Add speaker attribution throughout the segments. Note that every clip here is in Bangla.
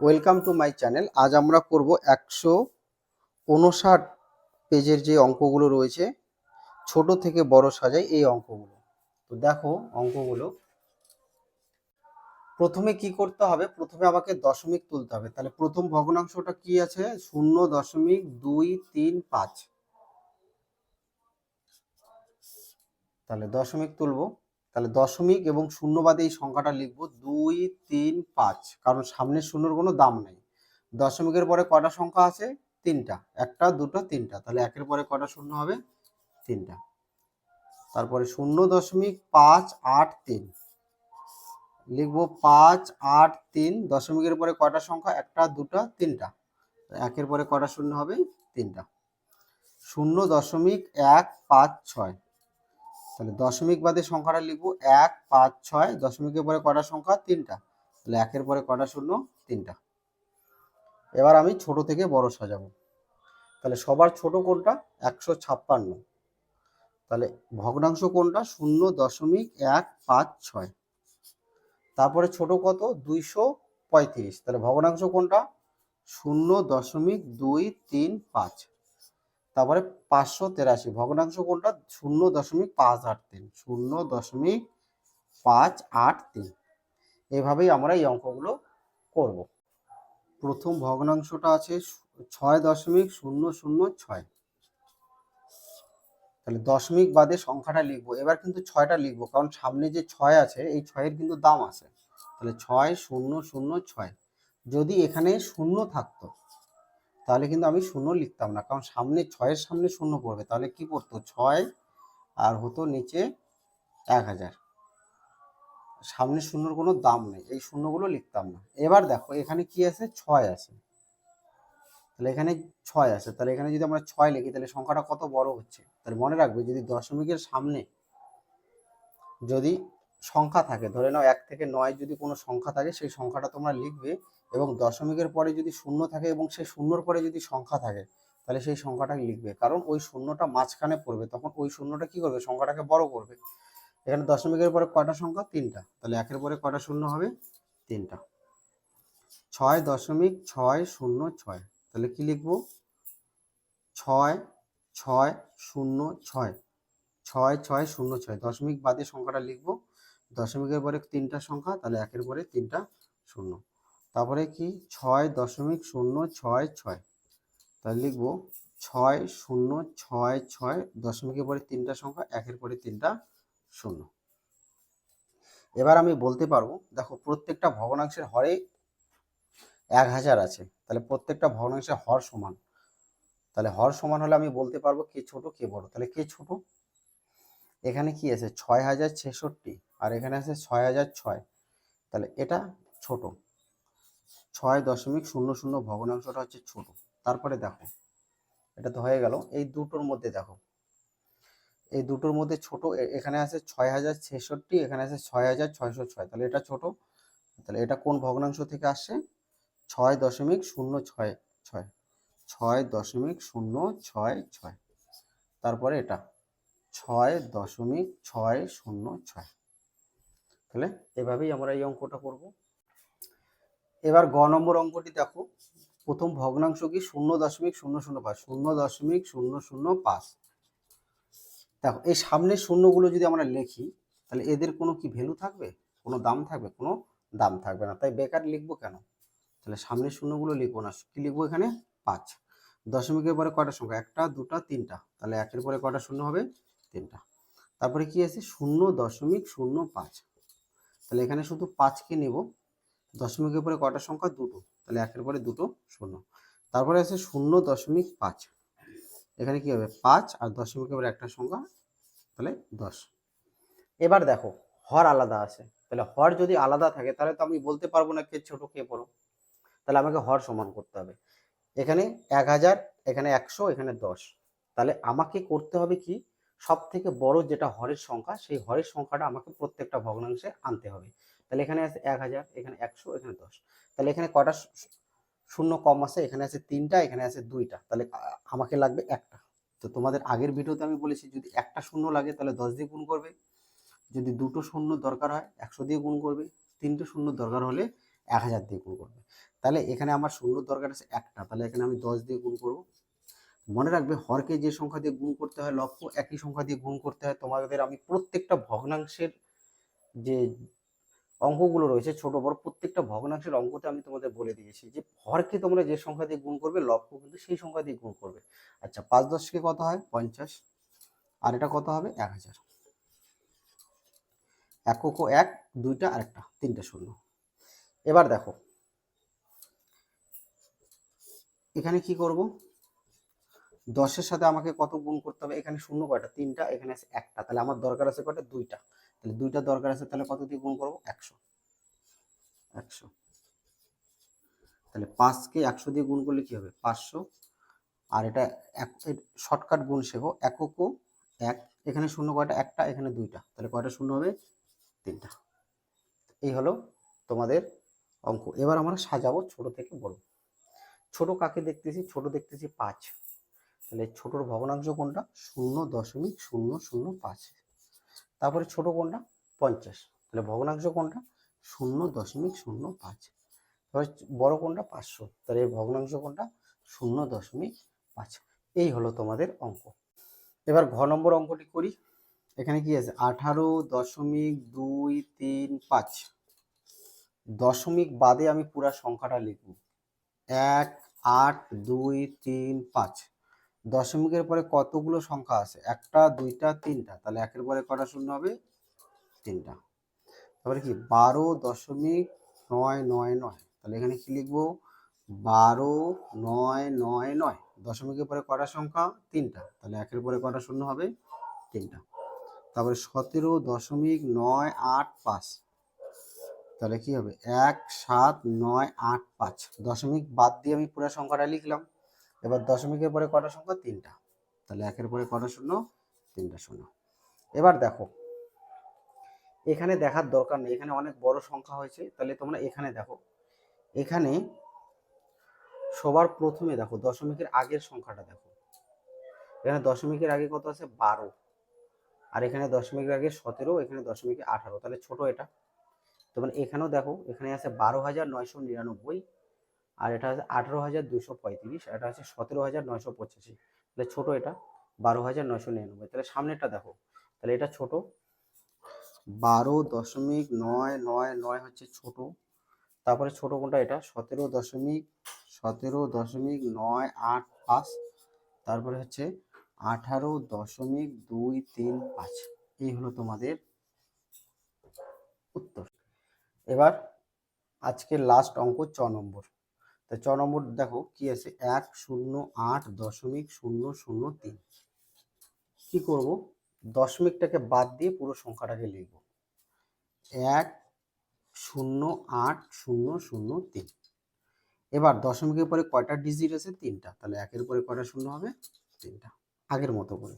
Speaker 1: Welcome to my channel. আজ আমরা করব একশো উনষাট পেজের যে অঙ্কগুলো রয়েছে, ছোট থেকে বড় সাজাই এই অঙ্কগুলো। তো দেখো অঙ্কগুলো। প্রথমে কি করতে হবে? প্রথমে আমাকে দশমিক তুলতে হবে। তাহলে প্রথম ভগ্নাংশটা কি আছে? শূন্য দশমিক দুই তিন পাঁচ। তাহলে দশমিক তুলবো। তাহলে দশমিক এবং শূন্য বাদে এই সংখ্যাটা লিখব দুই, তিন, পাঁচ। কারণ সামনের শূন্যর কোনো দাম নেই। দশমিকের পরে কটা সংখ্যা আছে? তিনটা। একটা, দুটো, তিনটা। তাহলে একের পরে কটা শূন্য হবে? তিনটা। তারপরে শূন্য দশমিক পাঁচ, আট, তিন। লিখব পাঁচ, আট, তিন। দশমিকের পরে কটা সংখ্যা? একটা, দুটো, তিনটা। একের পরে কটা শূন্য হবে? তিনটা। শূন্য দশমিক এক, পাঁচ, ছয়। তাহলে দশমিক বাদে সংখ্যাটা লিখব এক, পাঁচ, ছয়, দশমিকের পরে কটা সংখ্যা? তিনটা। তাহলে একের পরে কটা শূন্য? তিনটা। এবার আমি ছোট থেকে বড় সাজাবো। তাহলে সবার ছোট কোনটা? একশো ছাপ্পান্ন। তাহলে ভগ্নাংশ কোনটা? শূন্য, দশমিক, এক, পাঁচ, ছয়। তারপরে ছোট কত? দুইশো পঁয়ত্রিশ। তাহলে ভগ্নাংশ কোনটা? শূন্য, দশমিক, দুই, তিন, পাঁচ। তারপরে পাঁচশো তেরাশি, ভগ্নাংশ কোনটা? শূন্য দশমিক পাঁচ আট তিন, শূন্য দশমিক পাঁচ আট তিন। এভাবেই আমরা এই অঙ্কগুলো করব। প্রথম ভগ্নাংশটা আছে ছয় দশমিক শূন্য শূন্য ছয়। তাহলে দশমিক বাদে সংখ্যাটা লিখব। এবার কিন্তু ছয়টা লিখব, কারণ সামনে যে ছয় আছে, এই ছয়ের কিন্তু দাম আছে। তাহলে ছয় শূন্য শূন্য ছয়। যদি এখানে শূন্য থাকতো তাহলে কিন্তু আমি শূন্য লিখতাম না। কারণ সামনে ছয়ের সামনে শূন্য পড়বে। তাহলে কি পড়তো? ছয় আর হতো নিচে এক হাজার। সামনে শূন্যর কোনো দাম নেই। এই শূন্যগুলো লিখতাম না। এবার দেখো, এখানে কি আছে? ছয় আছে। তাহলে এখানে ছয় আছে। তাহলে এখানে যদি আমরা ছয় লিখি, তাহলে সংখ্যাটা কত বড় হচ্ছে? তাহলে মনে রাখবে, যদি দশমিকের সামনে যদি সংখ্যা থাকে, ধরে নাও এক থেকে নয় যদি কোনো সংখ্যা থাকে, সেই সংখ্যাটা তোমরা লিখবে এবং দশমিকের পরে যদি শূন্য থাকে এবং সেই শূন্যর পরে যদি সংখ্যা থাকে, তাহলে সেই সংখ্যাটা লিখবে। কারণ ওই শূন্যটা মাঝখানে পড়বে, তখন ওই শূন্যটা কি করবে? সংখ্যাটাকে বড় করবে। এখানে দশমিকের পরে কয়টা সংখ্যা? তিনটা। তাহলে একের পরে কয়টা শূন্য হবে? তিনটা। ছয় দশমিক ছয় শূন্য ছয়। তাহলে কি লিখব? ছয় ছয় শূন্য ছয়। ছয় ছয় শূন্য ছয়। দশমিক বাদে সংখ্যাটা লিখব। দশমিকের পরে তিনটা সংখ্যা, তাহলে একের পরে তিনটা শূন্য। তারপরে কি ছয় দশমিক শূন্য ছয় ছয়? তাহলে লিখব ছয় শূন্য ছয় ছয় দশমিকের পরে তিনটা সংখ্যা, একের পরে তিনটা শূন্য। এবার আমি বলতে পারব, দেখো প্রত্যেকটা ভগ্নাংশের হরে এক হাজার আছে, তাহলে প্রত্যেকটা ভগ্নাংশের হর সমান। তাহলে হর সমান হলে আমি বলতে পারব কে ছোট কে বড়। তাহলে কে ছোট? এখানে কি আছে? ছয় হাজার ছেষট্টি, আর এখানে আছে ছয় হাজার ছয়। তাহলে এটা ছোট। ছয় দশমিক শূন্য শূন্য ভগ্নাংশটা হচ্ছে ছোট। তারপরে দেখো, এটা তো হয়ে গেল। এই দুটোর মধ্যে দেখো, এই দুটোর মধ্যে ছোট এখানে আছে ছয় হাজার ছেষট্টি, এখানে আছে ছয় হাজার ছয়শো ছয়। তাহলে এটা ছোট, তাহলে এটা কোন ভগ্নাংশ থেকে আসছে? ছয় দশমিক শূন্য ছয় ছয়। ছয় দশমিক শূন্য ছয় ছয়। তারপরে এটা, ছয় দশমিক ছয় শূন্য ছয়। তাহলে এভাবেই আমরা এই অঙ্কটা করব। এবার গ নম্বর অঙ্কটি দেখো। প্রথম ভগ্নাংশ কি শূন্য দশমিক শূন্য শূন্য পাঁচ, শূন্য দশমিক শূন্য শূন্য পাঁচ। দেখো, এই সামনের শূন্যগুলো যদি আমরা লিখি, তাহলে এদের কোনো কি ভ্যালু থাকবে? কোনো দাম থাকবে? কোনো দাম থাকবে না। তাই বেকার লিখব কেন? তাহলে সামনের শূন্যগুলো লিখব না। কি লিখব এখানে? পাঁচ। দশমিকের পরে কয়টা সংখ্যা? একটা, দুটা, তিনটা। তাহলে একের পরে কয়টা শূন্য হবে? তিনটা। তারপরে কি আছে? শূন্য দশমিক শূন্য পাঁচ। তাহলে এখানে শুধু পাঁচকে নেব। দশমিকের পরে কটা সংখ্যা? দুটো। তাহলে একের পরে দুটো, শূন্য। তারপরে আছে শূন্য দশমিক পাঁচ। এখানে কি হবে? পাঁচ আর দশমিকের পরে একটা সংখ্যা, তাহলে দশ। এবার দেখো, হর আলাদা আছে। তাহলে হর যদি আলাদা থাকে, তাহলে তো আমি বলতে পারব না কে ছোট, কে বড়। তাহলে আমাকে হর সমান করতে হবে। এখানে এক হাজার, এখানে একশো, এখানে দশ। তাহলে আমাকে করতে হবে কি? সব থেকে বড় যেটা হরের সংখ্যা, সেই হরের সংখ্যাটা আমাকে প্রত্যেকটা ভগ্নাংশে আনতে হবে। তাহলে এখানে আছে এক হাজার, এখানে একশো, এখানে দশ। তাহলে এখানে কটা শূন্য কম আছে, এখানে আছে তিনটা, এখানে আছে দুইটা। তাহলে আমাকে লাগবে একটা। তো তোমাদের আগের ভিডিওতে আমি বলেছি, যদি একটা শূন্য লাগে তাহলে দশ দিয়ে গুণ করবে। যদি দুটো শূন্য দরকার হয়, একশো দিয়ে গুণ করবে। তিনটে শূন্য দরকার হলে এক হাজার দিয়ে গুণ করবে। তাহলে এখানে আমার শূন্য দরকার আছে একটা। তাহলে এখানে আমি দশ দিয়ে গুণ করব। মনে রাখবে, হরকে যে সংখ্যা দিয়ে গুণ করতে হয় লক্ষ একই সংখ্যা দিয়ে গুণ করতে হয়। তোমাদের আমি প্রত্যেকটা ভগ্নাংশের যে অঙ্কগুলো রয়েছে, ছোট বড় প্রত্যেকটা ভগ্নাংশের অঙ্কতে আমি তোমাদের বলে দিয়েছি যে হরকে তোমরা যে সংখ্যা দিয়ে গুণ করবে লক্ষ কিন্তু সেই সংখ্যা দিয়ে গুণ করবে। আচ্ছা পাঁচ দশকে কত হয়? পঞ্চাশ। আর এটা কত হবে? এক হাজার। একক এক, দুইটা আর একটা, তিনটা শূন্য। এবার দেখো, এখানে কি করব? দশের সাথে আমাকে কত গুণ করতে হবে? এখানে শূন্য কয়টা? তিনটা, এখানে আছে একটা। তাহলে আমার দরকার আছে কয়টা? দুইটা। তাহলে দুইটা দরকার আছে, তাহলে কত দিয়ে গুণ করব? একশো। একশো। তাহলে পাঁচকে একশো দিয়ে গুণ করলে কি হবে? পাঁচশো। আর এটা এক শর্টকাট গুণ শেখো একক এক, এখানে শূন্য কয়টা? একটা, এখানে দুইটা। তাহলে কয়টা শূন্য হবে? তিনটা। এই হলো তোমাদের অঙ্ক। এবার আমরা সাজাবো ছোট থেকে বড়। ছোট কাকে দেখতেছি? ছোট দেখতেছি পাঁচ। তাহলে ছোটর ভগ্নাংশ কোনটা? শূন্য দশমিক শূন্য শূন্য পাঁচ। তারপরে ছোট কোনটা? পঞ্চাশ। তাহলে ভগ্নাংশ কোনটা? শূন্য দশমিক শূন্য পাঁচ। বড় কোনটা? পাঁচশো। তাহলে এর ভগ্নাংশ কোনটা? শূন্য দশমিক পাঁচ। এই হলো তোমাদের অঙ্ক। এবার ঘ নম্বর অঙ্কটি করি। এখানে কি আছে? আঠারো দশমিক দুই তিন পাঁচ। দশমিক বাদে আমি পুরা সংখ্যাটা লিখব। এক, আট, দুই, তিন, পাঁচ। দশমিকের পরে কতগুলো সংখ্যা আছে? একটা, দুইটা, তিনটা। তাহলে একের পরে কটা শূন্য হবে? তিনটা। তারপরে কি? বারো দশমিক নয় নয় নয়। তাহলে এখানে কি লিখব? বারো নয় নয় নয়। দশমিকের পরে কটা সংখ্যা? তিনটা। তাহলে একের পরে কটা শূন্য হবে? তিনটা। তারপরে সতেরো দশমিক নয় আট পাঁচ। তাহলে কি হবে? এক, সাত, নয়, আট, পাঁচ। দশমিক বাদ দিয়ে আমি পুরো সংখ্যাটা লিখলাম। এবার দশমিকের পরে কটা সংখ্যা তিনটা। তাহলে একের পরে কটা শূন্য? তিনটা শূন্য। এবার দেখো, এখানে দেখার দরকার নেই। এখানে অনেক বড় সংখ্যা হয়েছে। তাহলে তোমরা এখানে দেখো, এখানে সবার প্রথমে দেখো দশমিকের আগের সংখ্যাটা দেখো। এখানে দশমিকের আগে কত আছে? বারো। আর এখানে দশমিকের আগে সতেরো, এখানে দশমিকে আঠারো। তাহলে ছোট এটা। তোমার এখানেও দেখো, এখানে আছে বারো হাজার নয়শো নিরানব্বই। আর এটা আছে আঠারো হাজার দুশো পঁয়ত্রিশ এটা আছে সতেরো হাজার নয়শো পঁচাশি। তাহলে ছোট এটা, বারো হাজার নয়শো নিরানব্বই। তাহলে সামনেরটা দেখো, তাহলে এটা ছোট। বারো দশমিক নয় নয় নয় হচ্ছে ছোট। তারপরে ছোট কোনটা এটা? সতেরো দশমিক সতেরো দশমিক নয় আট পাঁচ। তারপরে হচ্ছে আঠারো দশমিক দুই তিন পাঁচ। এই হলো তোমাদের উত্তর। এবার আজকের লাস্ট অঙ্ক চ নম্বর। তা চ নম্বর দেখো কি আছে? এক শূন্য আট দশমিক শূন্য শূন্য তিন। কি করব? দশমিকটাকে বাদ দিয়ে পুরো সংখ্যাটাকে লিখব। এক শূন্য আট শূন্য শূন্য তিন। এবার দশমিকের পরে কয়টা ডিজিট আছে? তিনটা। তাহলে একের পরে কয়টা শূন্য হবে? তিনটা। আগের মতো করে।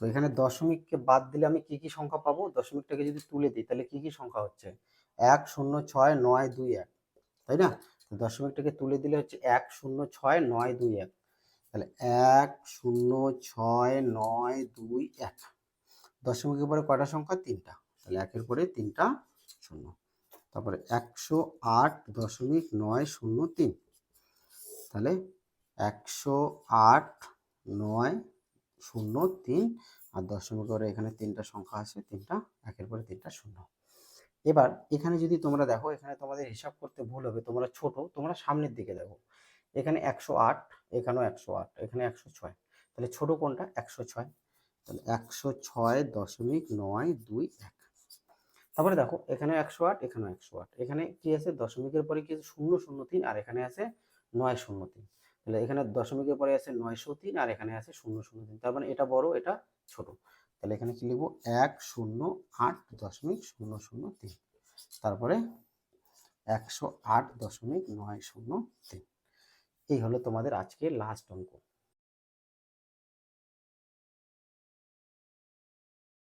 Speaker 1: তো এখানে দশমিককে বাদ দিলে আমি কি কি সংখ্যা পাবো? দশমিকটাকে যদি তুলে দিই, তাহলে কি কি সংখ্যা হচ্ছে? এক, শূন্য, ছয়, নয়, দুই, এক, তাই না? দশমিকটাকে তুলে দিলে হচ্ছে এক, শূন্য, ছয়, নয়, দুই, এক। তাহলে এক, শূন্য, ছয়, নয়, দুই, এক। দশমিকের পরে কয়টা সংখ্যা? তিনটা। তাহলে একের পরে তিনটা, শূন্য। তারপরে একশো আট দশমিক নয়, শূন্য, তিন। তাহলে একশো আট, নয় শূন্য, তিন আর দশমিক করে এখানে তিনটা সংখ্যা আছে, তিনটা, একের পরে তিনটা শূন্য। এবার এখানে যদি তোমরা দেখো, এখানে তোমাদের হিসাব করতে ভুল হবে, তোমরা ছোট, তোমরা সামনের দিকে দেখো। এখানে একশো আট, এখানেও একশো আট, এখানে একশো ছয়। তাহলে ছোট কোনটা? একশো ছয়। তাহলে একশো ছয় দশমিক নয় দুই এক। তারপরে দেখো এখানে একশো আট, এখানেও একশো আট। এখানে কি আছে? দশমিকের পরে কি আছে? শূন্য শূন্য, তিন, আর এখানে আছে নয়, শূন্য, তিন। তাহলে এখানে দশমিকের পরে আছে নয়শো তিন আর এখানে আছে শূন্য শূন্য তিন। তার মানে এটা বড়, এটা ছোট। তাহলে এখানে কি লিখব? এক শূন্য আট দশমিক শূন্য শূন্য তিন। তারপরে একশো আট দশমিক নয় শূন্য তিন। এই হলো তোমাদের আজকে লাস্ট অঙ্ক।